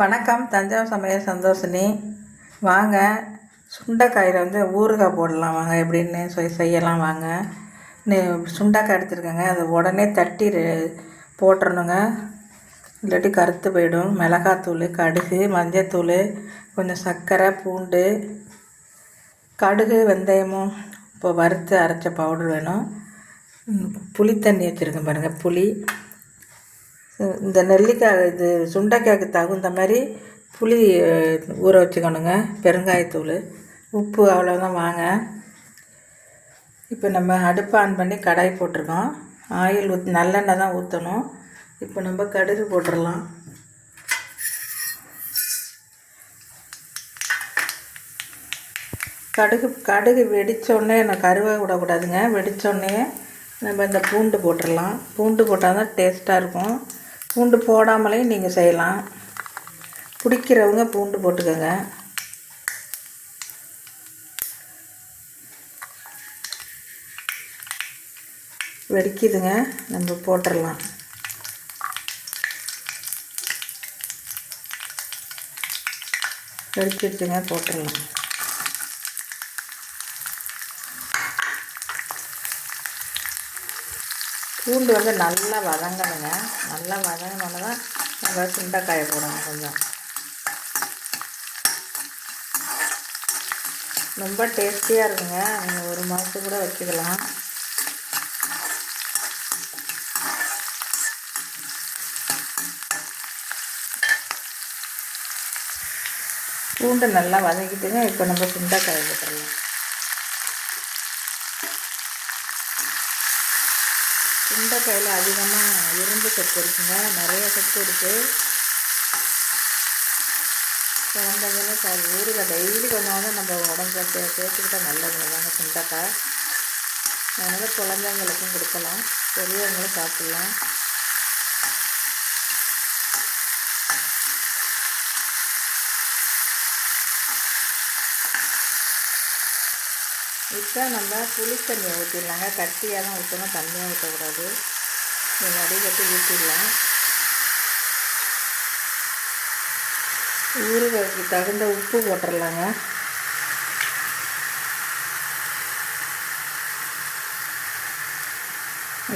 வணக்கம். தஞ்சாவூர் சமையல் சந்தோஷினி. வாங்க. சுண்டைக்காயில் வந்து ஊறுகாய் போடலாம் வாங்க. எப்படின்னு செய் செய்யலாம் வாங்க. சுண்டைக்காய் எடுத்துருக்கேங்க. அதை உடனே தட்டி போட்டுறணுங்க. இல்லாட்டி கருத்து போயிடும். மிளகாத்தூள் கடுகு மஞ்சத்தூள் கொஞ்சம் சர்க்கரை பூண்டு கடுகு வெந்தயமும் இப்போ வறுத்து அரைச்ச பவுடர் வேணும். புளித்தண்ணி புளி தண்ணி வச்சுருக்கேன் பாருங்கள் புளி இந்த நெல்லிக்காய் இது சுண்டைக்காய்க்கு தகுந்த மாதிரி புளி ஊற வச்சுக்கணுங்க. பெருங்காயத்தூள் உப்பு அவ்வளோதான் வாங்க. இப்போ நம்ம அடுப்பு ஆன் பண்ணி கடாய் போட்டிருக்கோம். ஆயில் ஊத் நல்லெண்ணெய் தான் ஊற்றணும் இப்போ நம்ம கடுகு போட்டுடலாம் கடுகு கடுகு வெடித்தோடனே நான் கருவை விடக்கூடாதுங்க. வெடித்தோடனே நம்ம இந்த பூண்டு போட்டுடலாம் பூண்டு போட்டால் தான் டேஸ்ட்டாக இருக்கும். பூண்டு போடாமலே நீங்கள் செய்யலாம். பிடிக்கிறவங்க பூண்டு போட்டுக்கோங்க. வெடிக்குதுங்க. நம்ம போட்டுடலாம் வெடிச்சிருச்சுங்க போட்டுடலாம் பூண்டு வந்து நல்லா வதங்கணுங்க. நல்லா வதங்கினோன்னு தான் நம்ம சுண்டைக்காயை போடணும் கொஞ்சம். ரொம்ப டேஸ்டியாக இருக்குங்க. நீங்கள் ஒரு மாதத்துக்கு கூட வச்சுக்கலாம். பூண்டு நல்லா வதக்கிட்டுங்க இப்போ நம்ம சுண்டைக்காயை போட்டுடலாம். சுண்டைக்காயில் அதிகமாக இரும்பு சத்து இருக்குங்க. நிறைய சத்து இருக்குது குழந்தைங்களும் ச ஊறுகாய் டெய்லி கொஞ்சம் நம்ம உடம்புல சே சேர்த்துக்கிட்டா நல்லதுங்க தாங்க சுண்டைக்காய். அதனால் குழந்தைங்களுக்கும் கொடுக்கலாம். பெரியவங்களும் சாப்பிட்லாம். இப்போ நம்ம புளி தண்ணியை ஊற்றிடலாங்க கட்டியாக தான் ஊற்றணும் தண்ணியாக ஊற்றக்கூடாது நீங்கள் வடிகட்டி ஊற்றிடலாம் ஊறுகாய்க்கு தகுந்த உப்பு போட்டுடலாங்க.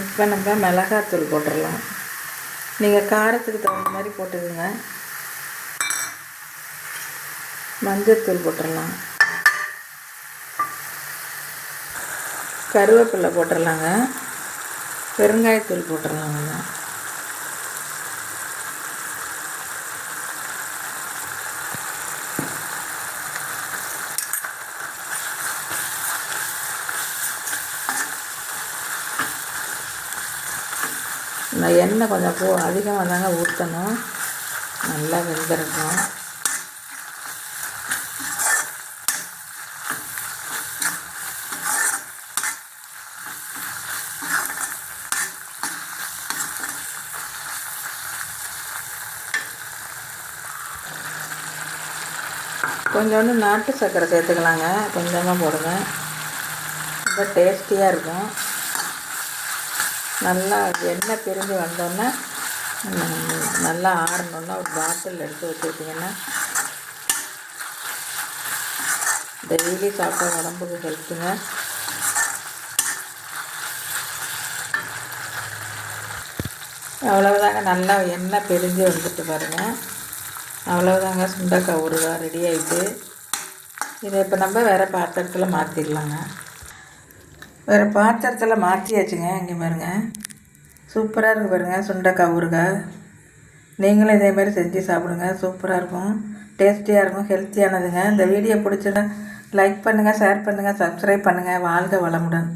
இப்போ நம்ம மிளகாத்தூள் போட்டுடலாம். நீங்கள் காரத்துக்கு தகுந்த மாதிரி போட்டுக்கோங்க. மஞ்சத்தூள் போட்டுடலாம். கருவேப்பிலை போட்டுடலாங்க. பெருங்காயத்தூள் போட்டுடலாங்க. நான் எண்ணெய் கொஞ்சம் பூ அதிகமாக தாங்க ஊற்றணும் நல்லா வெந்திருக்கும் கொஞ்சோண்டு நாட்டு சர்க்கரை சேர்த்துக்கலாங்க. கொஞ்சமாக போடுங்க. ரொம்ப டேஸ்டியாக இருக்கும். நல்லா எண்ணெய் பிரிஞ்சு வந்தோன்னே நல்லா ஆறணுன்னா ஒரு பாட்டில் எடுத்து வச்சுக்கிட்டிங்கன்னா டெய்லி சாப்பிட்டா உடம்புக்கு ஹெல்த்துங்க. அவ்வளவுதாங்க. நல்லா எண்ணெய் பிரிஞ்சு வந்துட்டு பாருங்கள் அவ்வளோதாங்க சுண்டக்காய் ஊறுகாய் ரெடி ஆகிட்டு இதை இப்போ நம்ம வேறு பாத்திரத்தில் மாற்றிடலாங்க வேறு பாத்திரத்தில் மாற்றியாச்சுங்க இங்கே பாருங்க. சூப்பராக இருக்குது பாருங்க. சுண்டக்காய் ஊறுகாய். நீங்களும் இதே மாதிரி செஞ்சு சாப்பிடுங்க. சூப்பராக இருக்கும். டேஸ்டியாக இருக்கும். ஹெல்த்தியானதுங்க. இந்த வீடியோ பிடிச்சதா லைக் பண்ணுங்கள் ஷேர் பண்ணுங்கள் சப்ஸ்கிரைப் பண்ணுங்கள் வாழ்க வளமுடன்.